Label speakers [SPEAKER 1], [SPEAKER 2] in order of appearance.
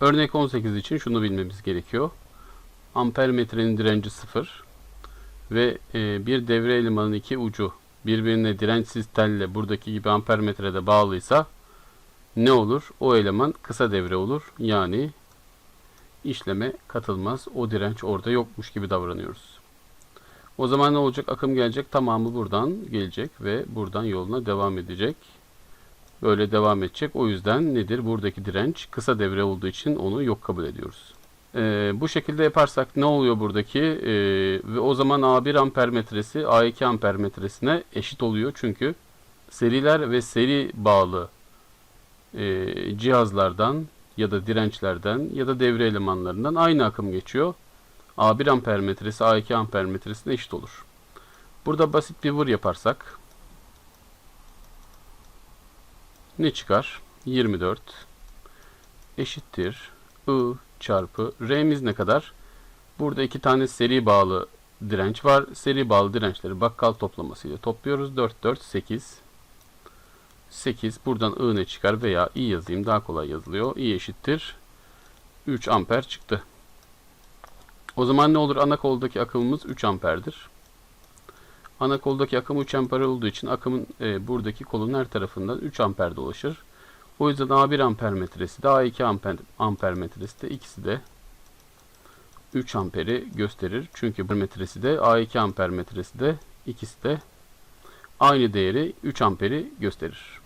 [SPEAKER 1] Örnek 18 için şunu bilmemiz gerekiyor. Ampermetrenin direnci 0 ve e, bir devre elemanının iki ucu birbirine dirençsiz telle buradaki gibi ampermetrede bağlıysa ne olur? O eleman kısa devre olur. Yani işleme katılmaz. O direnç orada yokmuş gibi davranıyoruz. O zaman ne olacak? Akım gelecek. Tamamı buradan gelecek ve buradan yoluna devam edecek. Böyle devam edecek. O yüzden nedir? Buradaki direnç kısa devre olduğu için onu yok kabul ediyoruz. Ee, bu şekilde yaparsak ne oluyor buradaki? Ee, ve o zaman A1 ampermetresi A2 ampermetresine eşit oluyor. Çünkü seriler ve seri bağlı e, cihazlardan ya da dirençlerden ya da devre elemanlarından aynı akım geçiyor. A1 ampermetresi A2 ampermetresine eşit olur. Burada basit bir vur yaparsak ne çıkar? 24 eşittir I çarpı R'miz ne kadar? Burada iki tane seri bağlı direnç var. Seri bağlı dirençleri bakkal toplamasıyla topluyoruz. 4, 4, 8. 8. Buradan I ne çıkar veya I yazayım daha kolay yazılıyor. I eşittir 3 amper çıktı. O zaman ne olur? Ana koldaki akımımız 3 amperdir. Ana koldaki akım 3 amper olduğu için akımın e, buradaki kolun her tarafından 3 amper dolaşır. O yüzden A1 ampermetresi de A2 amper, ampermetresi de ikisi de 3 amperi gösterir. Çünkü metresi de A2 ampermetresi de ikisi de aynı değeri 3 amperi gösterir.